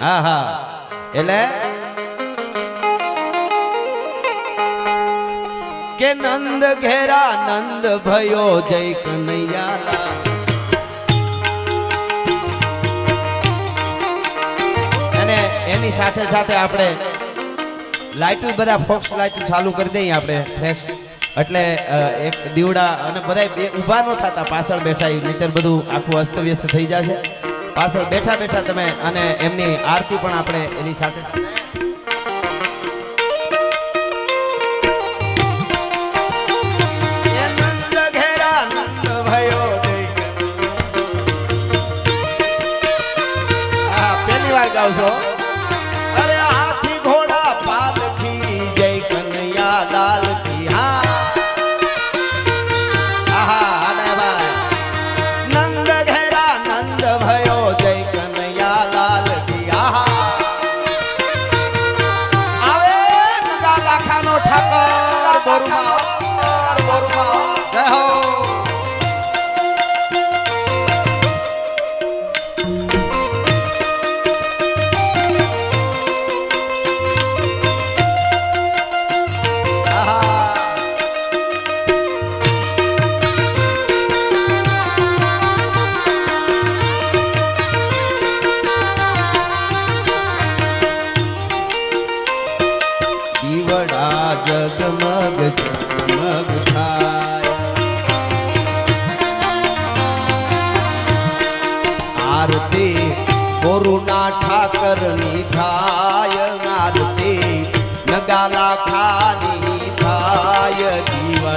હા હા એટલે? કે નંદ ઘેરા નંદ ભયો જય કનૈયા અને એની સાથે સાથે આપણે લાઇટો બધા ફોક્સ લાઇટો ચાલુ કરી દઈએ આપણે ફ્લેક્સ એટલે એક દીવડા અને બધા ઊભા ન થતા, પાછળ બેઠા નહીતર બધું આખું અસ્તવ્યસ્ત થઈ જશે. પાછળ બેઠા બેઠા તમે અને એમની આરતી પણ આપણે એની સાથે. પહેલી વાર ગાવ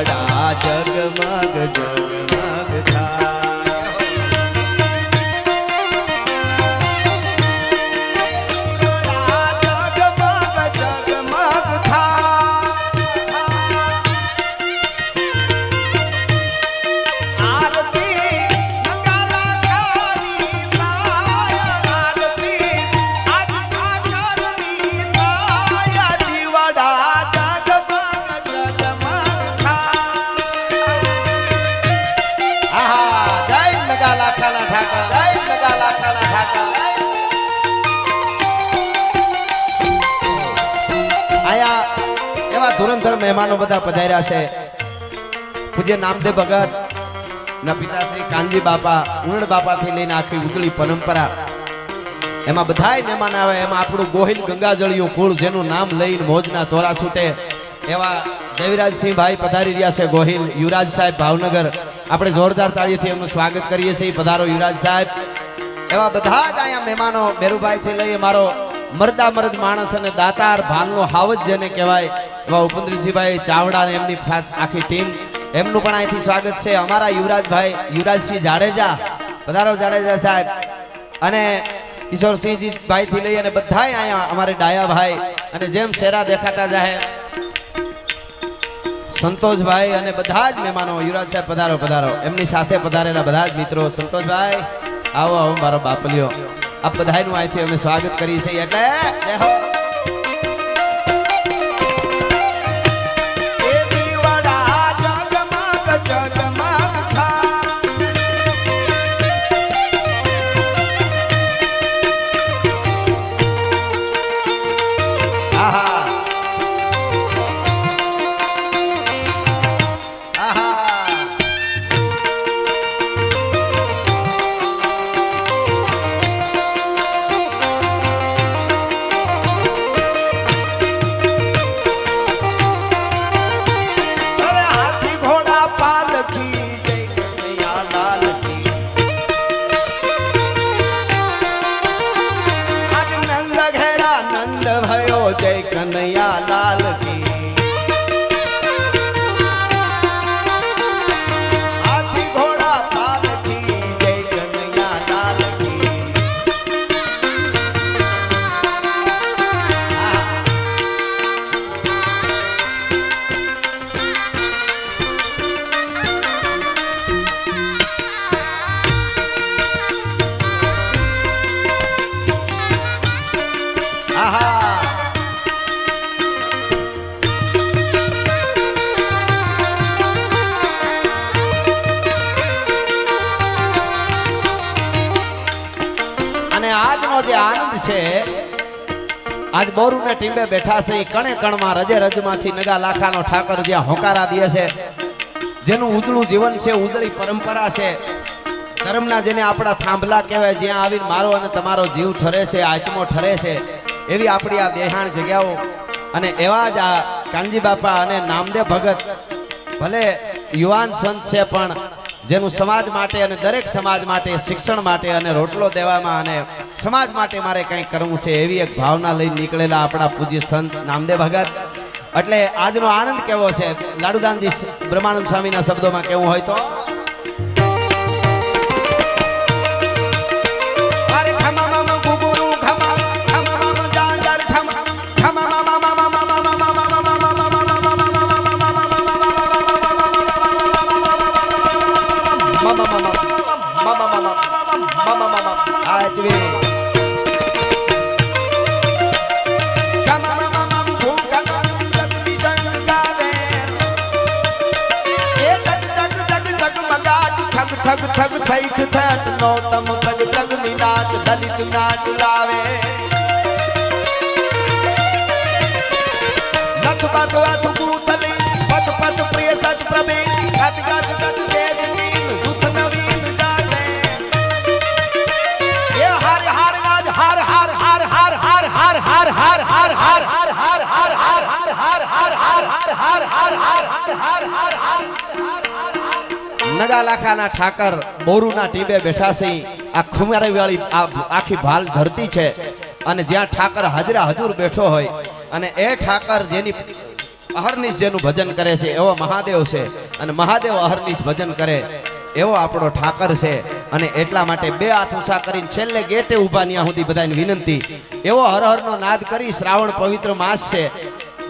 જગમગ જગમગ મહેમાનો બધા પધાર્યા છે. પૂજ્ય નામદેવ ભગત ના પિતાશ્રી કાનજી બાપા ઉણ બાપાથી લઈને આખી ઉજળી પરંપરા. એમાં બધાય મહેમાન આવે, એમાં આપણું ગોહિલ ગંગાજળિયું કુળ જેનું નામ લઈને મોજના ધોરા છૂટે. એવા દેવીરાજસિંહ ભાઈ પધારી રહ્યા છે ગોહિલ યુવરાજ સાહેબ ભાવનગર. આપણે જોરદાર તાળીથી એમનું સ્વાગત કરીએ છીએ. પધારો યુવરાજ સાહેબ. એવા બધા જ અહીંયા મહેમાનો બેરુભાઈથી લઈ મારો મરદા મરદ માણસ અને દાતાર ભાલનો હાવજ જેને કહેવાય એવા ઉપેન્દ્રસિંહભાઈ ચાવડા અને એમની આખી ટીમ. એમનું પણ અહીંથી સ્વાગત છે. અમારા યુવરાજભાઈ, યુવરાજસિંહ જાડેજા. પધારો જાડેજા સાહેબ. અને કિશોરસિંહજી ભાઈ થી લઈ અને બધા અહીંયા અમારે ડાયાભાઈ. અને જેમ શેરા દેખાતા જાય સંતોષભાઈ અને બધા જ મહેમાનો યુવરાજ સાહેબ, પધારો પધારો. એમની સાથે પધારેલા બધા જ મિત્રો. સંતોષભાઈ, આવો આવો, મારો બાપલિયો. આ બધાનું અહીંથી અમે સ્વાગત કરીએ છીએ. એટલે છે. આજ બોરુના ટીમે બેઠા છે. એ કણે કણમાં રજે રજમાંથી નગા લાખાનો ઠાકર જ્યાં હોકારા દે છે. જેનું ઉજળું જીવન છે, ઉજળી પરંપરા છે. ધર્મના જેને આપણા થાંભલા કહેવાય, જ્યાં આવીને મારો અને તમારો જીવ ઠરે છે, આત્મો ઠરે છે, એવી આપણી આ દેહાણ જગ્યાઓ. અને એવા જ આ કાનજી બાપા અને નામદેવ ભગત, ભલે યુવાન સંત છે, પણ જેનું સમાજ માટે અને દરેક સમાજ માટે, શિક્ષણ માટે અને રોટલો દેવામાં અને સમાજ માટે મારે કંઈક કરવું છે એવી એક ભાવના લઈને નીકળેલા આપણા પૂજ્ય સંત નામદેવ ભગત. એટલે આજનો આનંદ કેવો છે? લાડુદાનજી બ્રહ્માનંદ સ્વામીના શબ્દોમાં કેવું હોય તો? આચવે થગ થગ થઈ થઠ નો તમ ભગ થગની નાચ દલિત નાચ લાવે નથ બાતો આ હાર હાર હાર હાર હાર હાર હાર હાર હાર હાર હાર નગા લાખાના ઠાકર બોરુના ટીબે બેઠા છે આ ખુમારીવાળી આખી ભાલ ધરતી છે અને જ્યાં ઠાકર હાજરા હજુર બેઠો હોય અને એ ઠાકર જેની અહર્નિશ જેનું ભજન કરે છે એવો મહાદેવ છે અને મહાદેવ અહર્નિશ ભજન કરે એવો આપણો ઠાકર છે અને એટલા માટે બે હાથ ઉષા કરીને છેલ્લે ગેટે ઊભા ત્યાં સુધી બધાની વિનંતી એવો હરહરનો નાદ કરી શ્રાવણ પવિત્ર માસ છે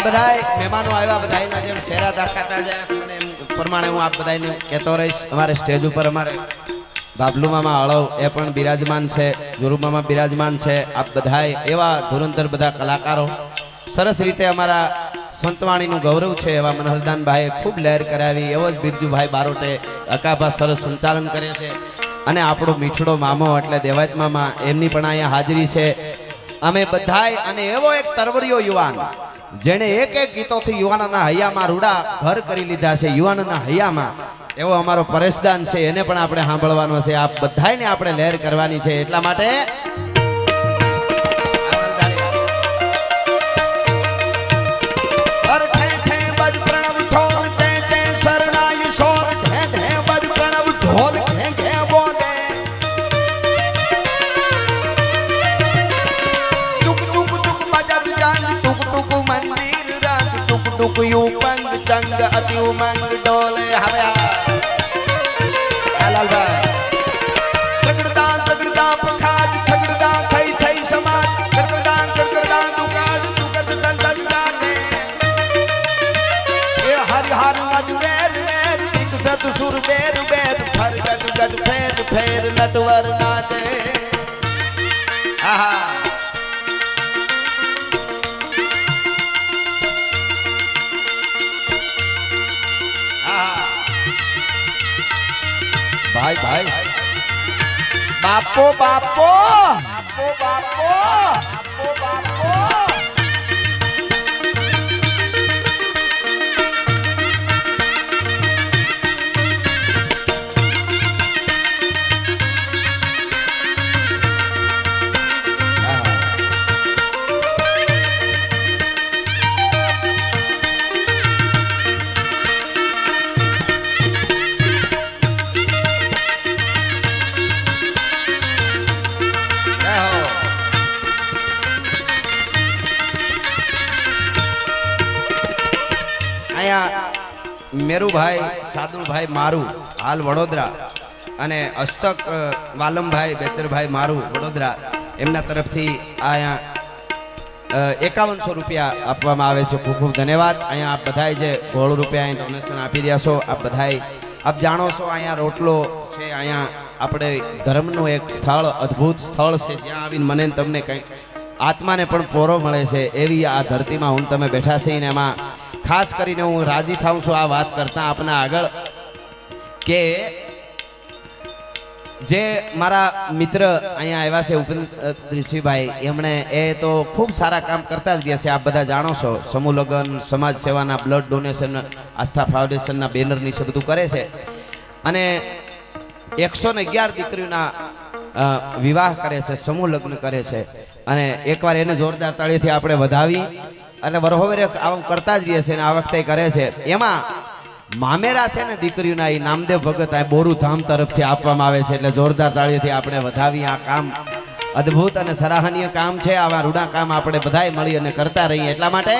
અહીં બધા મહેમાનો આવ્યા બધા જેમ શેરા દાખાતા જાય પ્રમાણે હું આપ બધાને કહેતો રહીશ, અમારે સ્ટેજ ઉપર અમારે બાબલુ મામા અળવ એ પણ બિરાજમાન છે ગુરુ મામા બિરાજમાન છે. આપ બધાય એવા ધુરંધર બધા કલાકારો, સરસ રીતે અમારા સંતવાણીનું ગૌરવ છે એવા મનહરદાનભાઈએ ખૂબ લહેર કરાવી, એવો જ બિરજુભાઈ બારોટે અકાભા સરસ સંચાલન કરે છે. અને આપણો મીઠડો મામો એટલે દેવાયત મામા, એમની પણ અહીંયા હાજરી છે. અમે બધાય અને એવો એક તરવરિયો યુવાન. જેણે એક એક ગીતોથી યુવાનના હૈયામાં રૂડા ઘર કરી લીધા છે, યુવાનના હૈયામાં. એવો અમારો પરેશદાન છે, એને પણ આપણે સાંભળવાનો છે. આ બધાને આપણે લહેર કરવાની છે એટલા માટે ઉપયુપંગ ચંગ અતિ ઉમંગ ડોલે હવે લાલભાઈ સુર બેર બેર ફર ગટ ગટ ફેર ફેર લટવર નાચે બાપો બાપો. બાપો બાપો. મેરુભાઈ સાદુભાઈ મારું, હાલ વડોદરા. અને અસ્તક વાલમભાઈ, બેચરભાઈ મારું, વડોદરા. એમના તરફથી અહીંયા એકાવનસો રૂપિયા આપવામાં આવે છે. ખૂબ ખૂબ ધન્યવાદ. અહીંયા આપ બધાય જે ગોળ રૂપિયા ડોનેશન આપી રહ્યા છો, આપ બધાએ આપ જાણો છો અહીંયા રોટલો છે, અહીંયા આપણે ધર્મનું એક સ્થળ, અદ્ભુત સ્થળ છે. જ્યાં આવીને મને તમને કંઈક આત્માને પણ પોરો મળે છે, એવી આ ધરતીમાં હું તમે બેઠા છે ને એમાં ખાસ કરીને હું રાજી થાઉં છું આ વાત કરતા આપના આગળ કે જે મારા મિત્ર અહીંયા આવ્યા છે ઉપેન્દ્ર ઋષિભાઈ એમણે એ તો ખૂબ સારા કામ કરતા જ ગયા છે, આપ બધા જાણો છો. સમૂહ લગ્ન, સમાજ સેવાના બ્લડ ડોનેશન આસ્થા ફાઉન્ડેશનના બેનર નીચે બધું કરે છે. અને એકસો ને અગિયાર દીકરીઓના વિવાહ કરે છે, સમૂહ લગ્ન કરે છે. અને એકવાર એને જોરદાર તાળીથી આપણે વધાવી અને વરહોવરે આવું કરતા જ રહીએ છે અને આ વખતે કરે છે. એમાં મામેરા છે ને દીકરીઓના એ નામદેવ ભગત આ બોરુ ધામ તરફથી આપવામાં આવે છે. એટલે જોરદાર તાળીઓથી આપણે વધાવી આ કામ. અદ્ભુત અને સરાહનીય કામ છે. આવા રૂડા કામ આપણે બધાય મળી અને કરતા રહીએ. એટલા માટે